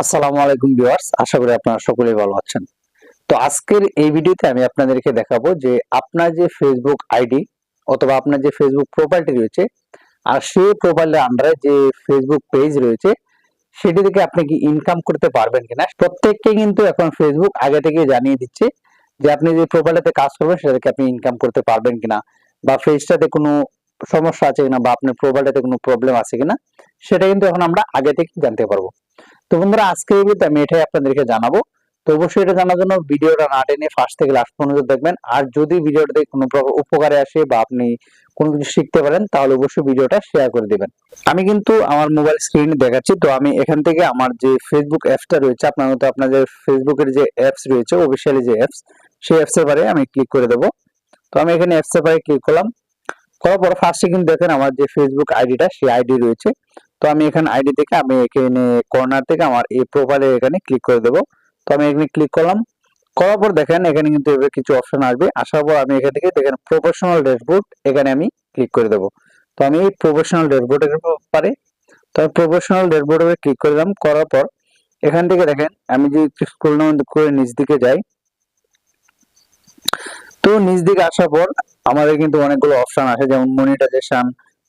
আসসালামু আলাইকুম ভিউয়ার্স, আশা করি আপনারা সকলেই ভালো আছেন। তো আজকের এই ভিডিওতে আমি আপনাদেরকে দেখাবো যে আপনার যে ফেসবুক আইডি অথবা আপনার যে ফেসবুক প্রোফাইলটি রয়েছে, আর সেই প্রোফাইলের আন্ডারে যে ফেসবুক পেজ রয়েছে, সেটি থেকে আপনি কি ইনকাম করতে পারবেন কিনা, প্রত্যেককে কিন্তু এখন ফেসবুক আগে থেকে জানিয়ে দিচ্ছে যে আপনি যে প্রোফাইলটাতে কাজ করবেন, সেটা থেকে আপনি ইনকাম করতে পারবেন কিনা, বা পেজটাতে কোনো সমস্যা আছে কিনা, বা আপনার প্রোফাইলটাতে কোনো প্রবলেম আছে কিনা, সেটা কিন্তু এখন আমরা আগে থেকে জানতে পারব। তো বন্ধুরা আজকে ভিডিওতে আমি এটাই আপনাদেরকে জানাব। তো অবশ্যই এটা জানার জন্য ভিডিওটা না টেনে ফার্স্ট থেকে লাস্ট পর্যন্ত দেখবেন। আর যদি ভিডিওটাতে কোনো প্রকার উপকারে আসে বা আপনি কোনো কিছু শিখতে পারেন, তাহলে অবশ্যই ভিডিওটা শেয়ার করে দিবেন। আমি কিন্তু আমার মোবাইল স্ক্রিনে দেখাচ্ছি, তো আমি এখান থেকে আমার যে ফেসবুক অ্যাপসটা রয়েছে, আপনার মতো আপনাদের ফেসবুকের যে অ্যাপস রয়েছে অফিসিয়ালি যে অ্যাপস সেই অ্যাপসের বারে আমি ক্লিক করে দেবো। তো আমি এখানে অ্যাপসের বারে ক্লিক করলাম। করার পর ফার্স্টে কিন্তু দেখেন আমার যে ফেসবুক আইডিটা সেই আইডি রয়েছে। তো আমি এখানে আইডি থেকে আমি এখানে কর্নার থেকে আমার এই প্রোফাইলে এখানে ক্লিক করে দেবো। তো আমি এখানে ক্লিক করলাম। করার পর দেখেন এখানে কিন্তু কিছু অপশন আসবে। আসার পর আমি এখান থেকে দেখেন প্রফেশনাল ড্যাশবোর্ড এখানে আমি ক্লিক করে দেবো। তো আমি এই প্রফেশনাল ড্যাশবোর্ডের পারে। তো আমি প্রফেশনাল ড্যাশবোর্ডে ক্লিক করে দিলাম। করার পর এখান থেকে দেখেন আমি যদি স্ক্রল ডাউন করে নিচ দিকে যাই। তো নিচ দিকে আসার পর আমাদের কিন্তু অনেকগুলো অপশন আছে যেমন monetization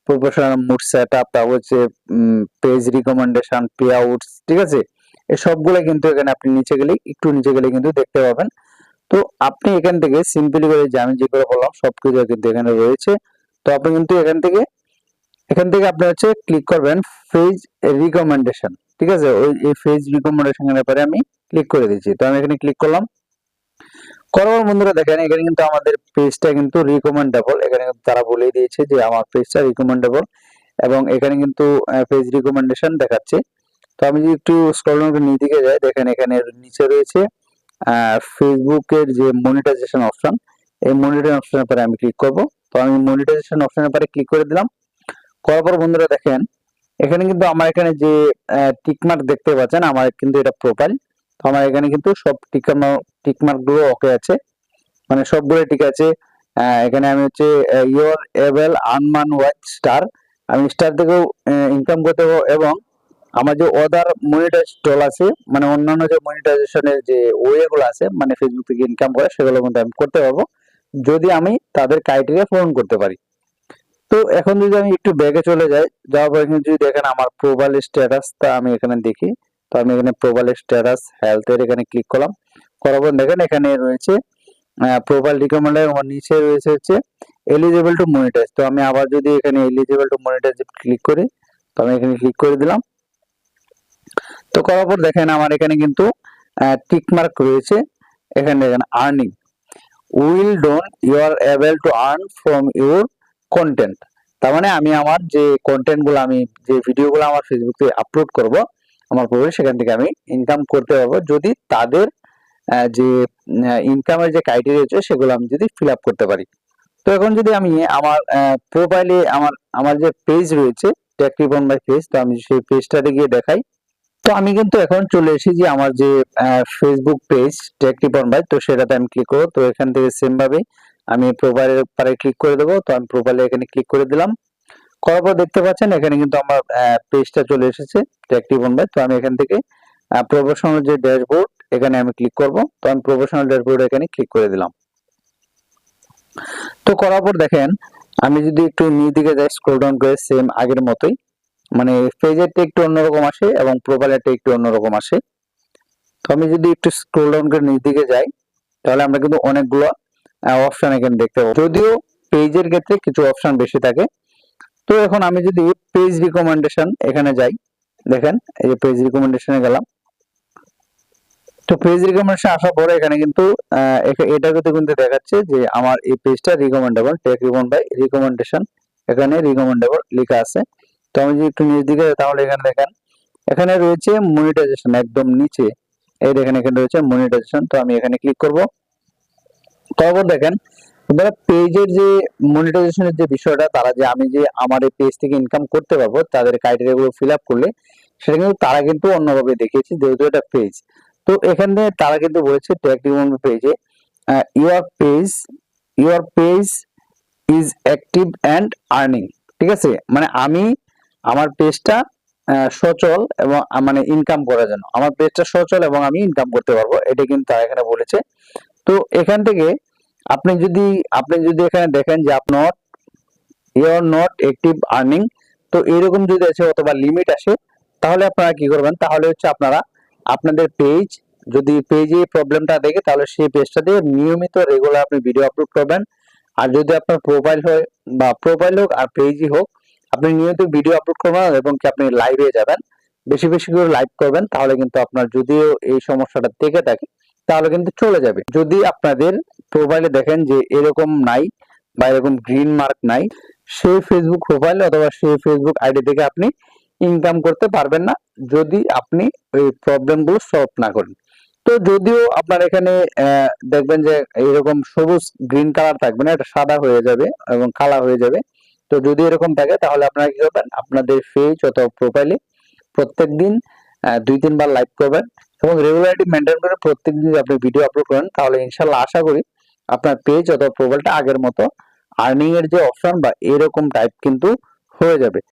professional mode set up তারপর হচ্ছে পেজ রিকমেন্ডেশন পে আউটস ঠিক আছে? এই সবগুলো কিন্তু এখানে আপনি নিচে গেলে একটু নিচে গেলে কিন্তু দেখতে পাবেন। তো আপনি এখান থেকে সিম্পলি করে যে আমি যেগুলো বললাম, সবকিছু কিন্তু এখানে রয়েছে। তো আপনি কিন্তু এখান থেকে এখান থেকে আপনি হচ্ছে ক্লিক করবেন পেজ রিকমেন্ডেশন ঠিক আছে? ওই, এই পেজ রিকমেন্ডেশনের ব্যাপারে আমি ক্লিক করে দিচ্ছি। তো আমি এখানে ক্লিক করলাম। করার বন্ধুরা দেখেন, এখানে কিন্তু আমাদের পেজটা কিন্তু রিকমেন্ডেবল এখানে তারা বলে দিয়েছে যে আমার পেজটা রিকমেন্ডেবল এবং এখানে কিন্তু পেজ রিকমেন্ডেশন দেখাচ্ছে। তো আমি যদি একটু স্ক্রল করে নিচে দিকে যাই, দেখেন এখানে নিচে রয়েছে ফেসবুকের যে মনিটাইজেশন অপশন এই মনিটাইজেশন অপশনের পরে আমি ক্লিক করব। তো আমি মনিটাইজেশন অপশনের পরে ক্লিক করে দিলাম। করার পর বন্ধুরা দেখেন, এখানে কিন্তু আমার এখানে যে টিকমার্ক দেখতে পাচ্ছেন, আমার কিন্তু এটা প্রোফাইল আমার এখানে কিন্তু সব টিকমার্কগুলো ওকে আছে। মানে সবগুলো ঠিক আছে। এখানে আমি হচ্ছে ইয়োর এভেল আনমান ওয়াচ স্টার আমি স্টার থেকেও ইনকাম করতে পারব এবং আমার যে অদার মনিটাইজ টল আছে মানে অন্যান্য যে মনিটাইজেশনের যে ওয়ে গুলো আছে মানে ফেসবুক থেকে ইনকাম করে, সেগুলো কিন্তু আমি করতে পারব। যদি আমি তাদের ক্রাইটেরিয়া পূরণ করতে পারি। তো এখন যদি আমি একটু ব্যাগে চলে যাই, যাওয়ার পর যদি দেখেন আমার প্রোফাইল স্ট্যাটাসটা আমি এখানে দেখি। তো আমি এখানে প্রোফাইল স্ট্যাটাস হেলথের এখানে ক্লিক করলাম। পর দেখেন এখানে রয়েছে প্রোফাইল রিকমেন্ডের আমার নিচে রয়েছে হচ্ছে এলিজিবল টু মনিটাইজ তো আমি আবার যদি এখানে এলিজিবল টু মনিটাইজ ক্লিক করি, তো আমি এখানে ক্লিক করে দিলাম। তো করার পর দেখেন আমার এখানে কিন্তু টিক মার্ক রয়েছে। এখানে দেখেন earning well done you are able to earn from your content. তার মানে আমি আমার যে কন্টেন্টগুলো আমি, যে ভিডিওগুলো আমার ফেসবুকে আপলোড করব আমার প্রোফাইল সেখান থেকে আমি ইনকাম করতে পারব। যদি তাদের যে ইনকামের যে ক্রাইটেরিয়া রয়েছে, সেগুলো আমি যদি ফিল আপ করতে পারি। তো এখন যদি আমি আমার প্রোফাইলে আমার আমার যে পেজ রয়েছে টেকরিবন বাই পেজ তো আমি সেই পেজটাতে গিয়ে দেখাই। তো আমি কিন্তু এখন চলে এসেছি যে আমার যে ফেসবুক পেজ টেকরিবন বাই তো সেটাতে আমি ক্লিক করব। তো এখান থেকে সেম ভাবে আমি প্রোফাইলের পারে ক্লিক করে দেবো। তো আমি প্রোফাইলে এখানে ক্লিক করে দিলাম। করার পর দেখতে পাচ্ছেন এখানে কিন্তু আমার পেজটা চলে এসেছে টেকরিবন বাই তো আমি এখান থেকে প্রফেশনাল যে ড্যাশবোর্ড এখানে আমি ক্লিক করব। তো আমি প্রফেশনাল ড্যাশবোর্ড এখানে ক্লিক করে দিলাম। তো করার পর দেখেন, আমি যদি একটু নিচ দিকে যাই স্ক্রল ডাউন করে সেম আগের মতোই মানে পেজেরটা একটু অন্যরকম আসে এবং প্রোফাইলেরটা একটু অন্যরকম আসে। তো আমি যদি একটু স্ক্রল ডাউন করে নিচ দিকে যাই, তাহলে আমরা কিন্তু অনেকগুলো অপশন এখানে দেখতে পাবো। যদিও পেজের ক্ষেত্রে কিছু অপশন বেশি থাকে তো এখন আমি যদি পেজ রিকমেন্ডেশন এখানে যাই, দেখেন, এই যে পেজ রিকমেন্ডেশনে গেলাম। তো পেজ রিকমেন্ডেশন আসার পরে এখানে কিন্তু এটা কিন্তু কিন্তু দেখাচ্ছে যে আমার এই পেজটা recommendable take recommend by recommendation এখানে রিকমেন্ডেবল লেখা আছে। তো আমি যদি একটু নিচ দিকে তাহলে এখানে দেখেন, এখানে রয়েছে মনিটাইজেশন একদম নিচে। এই দেখেন এখানে রয়েছে মনিটাইজেশন তো আমি এখানে ক্লিক করব। তারপর দেখেন ধরো পেজের যে মনিটাইজেশনের যে বিষয়টা, তারা যে আমি যে আমার এই পেজ থেকে ইনকাম করতে পারব, তাদের ক্রাইটেরিয়া গুলো ফিল আপ করলে, সেটা কিন্তু তারা কিন্তু অন্যভাবে দেখিয়েছে, যেহেতু এটা পেজ তো এখানে তারা কিন্তু বলেছে ট্যাগ রিমুভ পেজে your page your page is active and earning ঠিক আছে? মানে আমি আমার পেজটা সচল এবং মানে ইনকাম করার জন্য, আমার পেজটা সচল এবং আমি ইনকাম করতে পারব, এটা কিন্তু তারা এখানে বলেছে। তো এখান থেকে আপনি যদি আপনি যদি এখানে দেখেন যে আপনার ইউর নট অ্যাক্টিভ আর্নিং তো এরকম যদি আছে অথবা লিমিট আসে, তাহলে আপনারা কি করবেন? তাহলে হচ্ছে আপনারা আপনাদের পেজ যদি পেজে প্রবলেমটা দেখে, তাহলে সেই পেজটা দিয়ে নিয়মিত রেগুলার আপনি ভিডিও আপলোড করবেন। আর যদি আপনার প্রোফাইল হয় বা প্রোফাইল হোক আর পেজই হোক, আপনি নিয়মিত ভিডিও আপলোড করবেন এবং কি আপনি লাইভে যাবেন। বেশি বেশি করে লাইভ করবেন, তাহলে কিন্তু আপনার যদিও এই সমস্যাটা থেকে থাকে তাহলে কিন্তু চলে যাবে। যদি আপনাদের প্রোফাইলে দেখেন যে এরকম নাই বা এরকম গ্রিন মার্ক নাই সেই ফেসবুক প্রোফাইল অথবা সেই ফেসবুক আইডি থেকে আপনি ইনকাম করতে পারবেন না যদি আপনি ওই প্রবলেমগুলো সলভ না করেন। তো যদিও আপনার এখানে দেখবেন যে এরকম সবুজ গ্রিন কালার থাকবে না এটা সাদা হয়ে যাবে এবং কালা হয়ে যাবে। তো যদি এরকম থাকে তাহলে আপনারা কি করবেন? আপনাদের পেজ অথবা প্রোফাইলে প্রত্যেকদিন আহ, দুই তিনবার লাইভ করবেন। এবং রেগুলারিটি মেনটেন করে প্রত্যেকদিন যদি আপনি ভিডিও আপলোড করেন, তাহলে ইনশাল্লাহ আশা করি আপনার পেজ অথবা প্রোফাইলটা আগের মতো আর্নিং এর যে অপশন বা এরকম টাইপ কিন্তু হয়ে যাবে।